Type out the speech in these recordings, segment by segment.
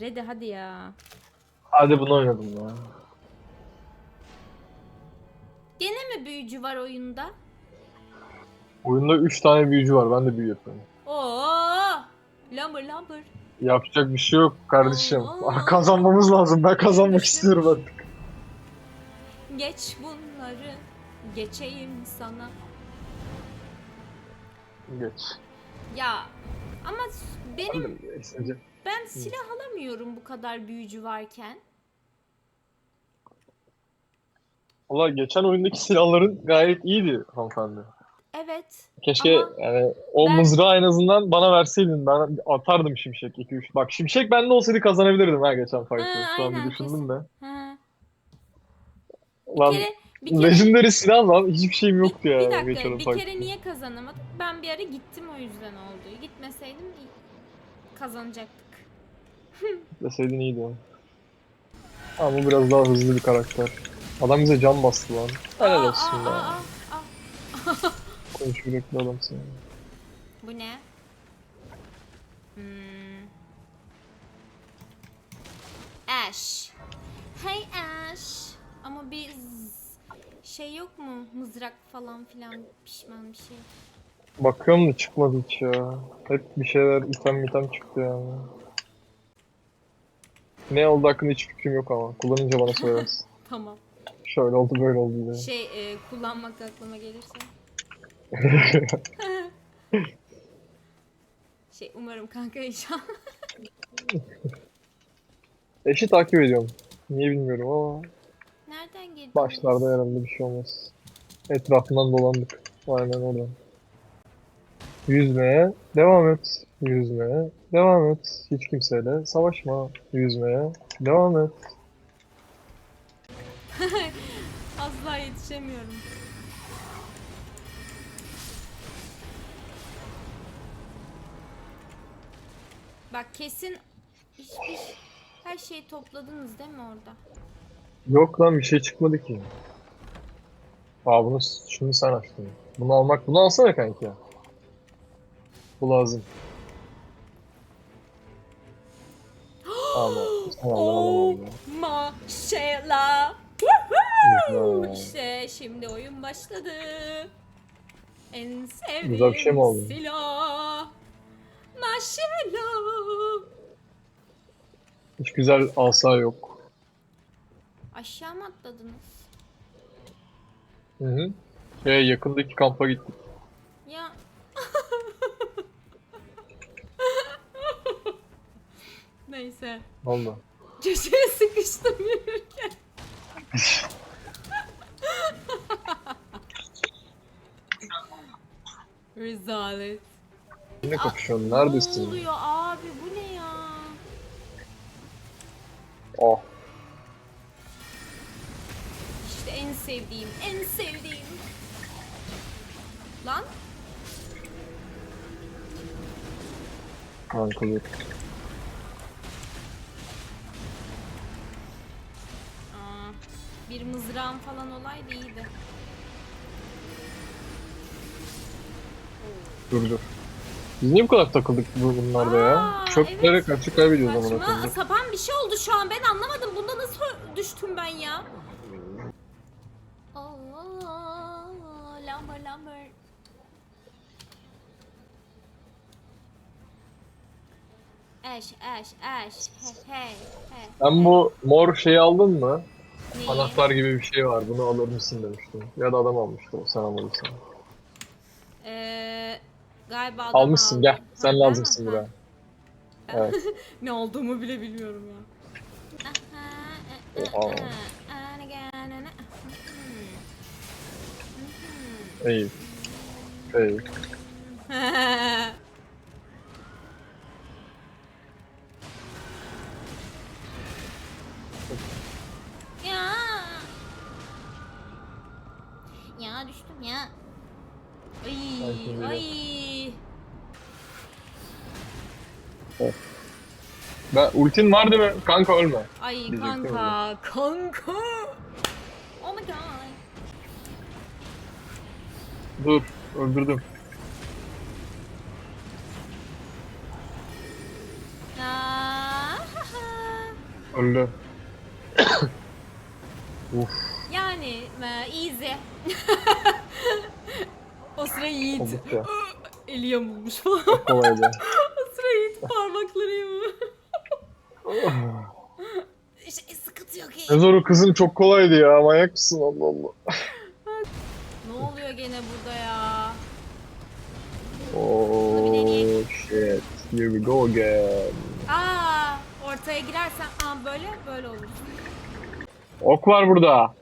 Redi hadi ya. Hadi bunu oynadım ya. Gene mi büyücü var oyunda? Oyunda 3 tane büyücü var. Ben de büyü yapıyorum. Oo! Lumber lumber. Yapacak bir şey yok kardeşim. Aa. Kazanmamız lazım. Ben kazanmak istiyorum artık. Geç bunları. Geçeyim sana. Geç. Ya ama benim Hadi geçsince. Ben silah alamıyorum bu kadar büyücü varken. Valla geçen oyundaki silahların gayet iyiydi hanımefendi. Evet. Keşke Ama yani o ben- mızrağı en azından bana verseydin. Ben atardım şimşek 2-3. Bak şimşek bende olsaydı kazanabilirdim ha geçen fight'ı. Ha, Şu an aynen, bir düşündüm de. Ha. Lan Bir kere bir kere Legendary silah lan. Hiçbir şeyim bir, yoktu ya. bir dakika geçen bir fight'ta. kere niye kazanamadık? Ben bir ara gittim o yüzden oldu. Gitmeseydim kazanacaktık. Deseydin iyiydi o. Ama bu biraz daha hızlı bir karakter. Adam bize can bastı lan. Helal olsun be. Konuş yürekli adamsın. ya. Bu ne? Hmm. Ash. Hey Ash. Ama bir z- şey yok mu? Mızrak falan filan pişman bir şey. Bakıyorum da çıkmadı hiç ya. Hep bir şeyler item item çıktı yani. Ne oldu hakkında hiç fikrim yok ama. Kullanınca bana söylersin. Tamam. Şöyle oldu böyle oldu diye. Şey e, kullanmak aklıma gelirse. Şey umarım kanka inşallah. Eşi takip ediyorum. Niye bilmiyorum ama Nereden girdiniz? başlarda herhalde bir şey olmaz. Etrafından dolandık. Aynen oradan. Yüzmeye devam et. Yüzmeye devam et. Hiç kimseyle savaşma. Yüzmeye devam et. Asla yetişemiyorum. Bak kesin hiçbir her şeyi topladınız değil mi orada? Yok lan bir şey çıkmadı ki. Aa bunu şimdi sen açtın. Bunu almak, bunu alsana kanki ya. Bu lazım. Ama al. maşallah. İşte şimdi oyun başladı. En sevdiğim şey oldu? silah. Maşallah. Hiç güzel asa yok. Aşağı mı atladınız? Hı hı. Şey, yakındaki kampa gittik. Ya. Neyse. Valla. Köşeye sıkıştım yürürken. Rezalet. Ne kapışıyorsun? Ne Neredesin? oluyor abi bu ne ya? Oh. İşte en sevdiğim, en sevdiğim. Lan Kanka dur. Bir mızrağım falan olaydı iyiydi. Dur dur. Biz niye bu kadar takıldık bu bunlarda ya? Aa, Çöplere evet. karşı kaybediyoruz amına Saçma sapan bir şey oldu şu an ben anlamadım. Bunda nasıl düştüm ben ya? Aa, lamber lamber. Ash, ash, ash. Hey, hey, hey. Sen bu mor şeyi aldın mı? Neyi? Anahtar gibi bir şey var. Bunu alır mısın demiştim. Ya da adam almıştı. Sen almadıysan. Ee, galiba adam Almışsın aldı. gel. Ha, Sen ben lazımsın buraya. Ha. Evet. ne olduğumu bile bilmiyorum ya. Oha. İyi. İyi. Ben ultin var değil mi? Kanka ölme. Ay Diyecektim kanka, kanka. Oh my god. Dur. Öldürdüm. Ha. Öldü. Uf. Yani e, easy. o sıra Yiğit. Oldukça. Eli yamulmuş falan. Kolaydı. o sıra Yiğit parmakları yamulmuş. şey, sıkıntı yok ne iyi. zoru kızım çok kolaydı ya. Manyak mısın Allah Allah. Ne oluyor gene burada ya? Oh shit. Here we go again. Aa, ortaya girersen aa böyle böyle olur. Ok var burada.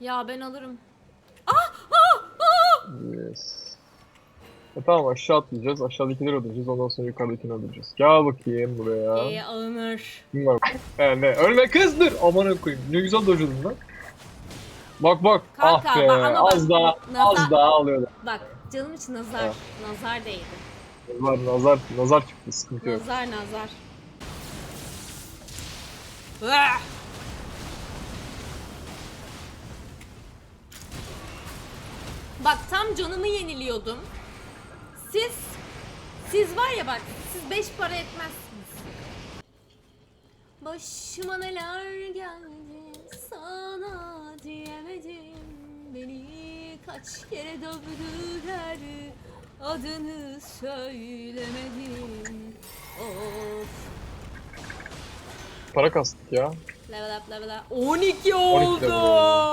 Ya ben alırım. Ah, ah, ah! Yes. E tamam aşağı atlayacağız. Aşağıdakileri öldüreceğiz. Ondan sonra yukarıdakini öldüreceğiz. Gel bakayım buraya. İyi alınır. Kim var? He ne? Ölme kız dur. Aman koyayım. Ne güzel dojladın lan. Bak bak. Kanka, ah be. bak ama bak, az daha. nazar- Az daha alıyordu. Bak canım için nazar. Ha. Nazar değdi. Nazar nazar. Nazar çıktı. Sıkıntı yok. Nazar nazar. Vah! Bak tam canımı yeniliyordum. Siz siz var ya bak siz beş para etmezsiniz. Başıma neler geldi sana diyemedim. Beni kaç kere dövdüler adını söylemedim. Of. Para kastık ya. Level up level up. 12 12 oldu. de bu.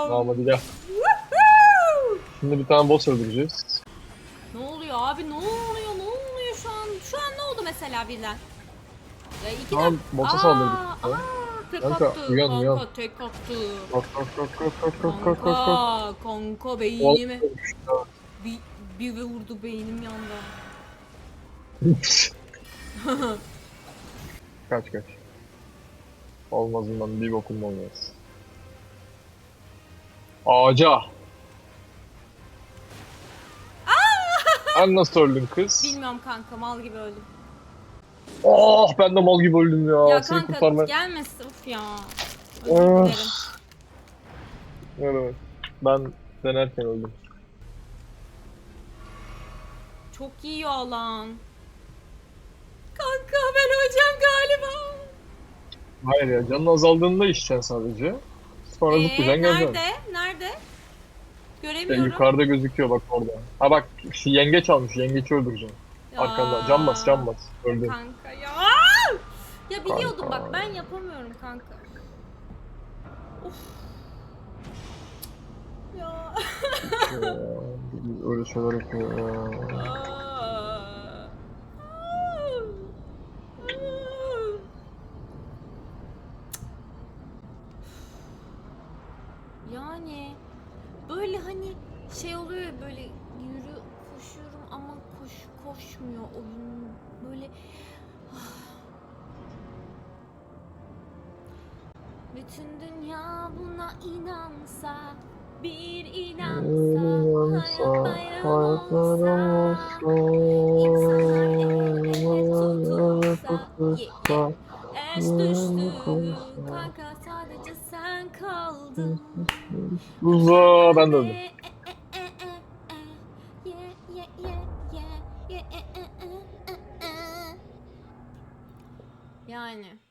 Tamam hadi gel. Woohoo! Şimdi bir tane boss öldüreceğiz abi ne oluyor ne oluyor şu an? Şu an ne oldu mesela birden? Ya iki Tamam, dakika. boss'a saldırdık. Aa, tek Kanka, attı. uyan, Kanka uyan. tek attı. Kalk kalk kalk. Kanka, kanka beynimi. Bir, bir ve vurdu beynim yandı. kaç kaç. Olmazından bir bokum olmaz. Ağaca. Sen nasıl öldün kız? Bilmiyorum kanka mal gibi öldüm. Oh ben de mal gibi öldüm ya. ya Seni kanka kurtarma. gelmesin uf ya. Özür Of. dilerim. Ne demek? Ben denerken öldüm. Çok iyi alan. Kanka ben öleceğim galiba. Hayır ya canın azaldığında içeceksin sadece. Sonra Ee, zıplayacaksın nerede? Nerede? Göremiyorum. yukarıda gözüküyor bak orada. Ha bak yengeç almış. Yengeçi öldüreceksin. Ya. Arkanda. Can bas can bas. Öldün. Kanka ya. Ya biliyordum Kanka. bak ben yapamıyorum kanka. Of. Ya. Öyle şeyler yapıyor ya. Yani böyle hani şey oluyor ya böyle yürü koşuyorum ama koş koşmuyor oyun. Böyle Bütün dünya buna inansa bir inansa hayat bayram olsa insanlar el ele tutulsa ye, ye. Eş düştü kanka kaldım. Ben de öldüm. Yani.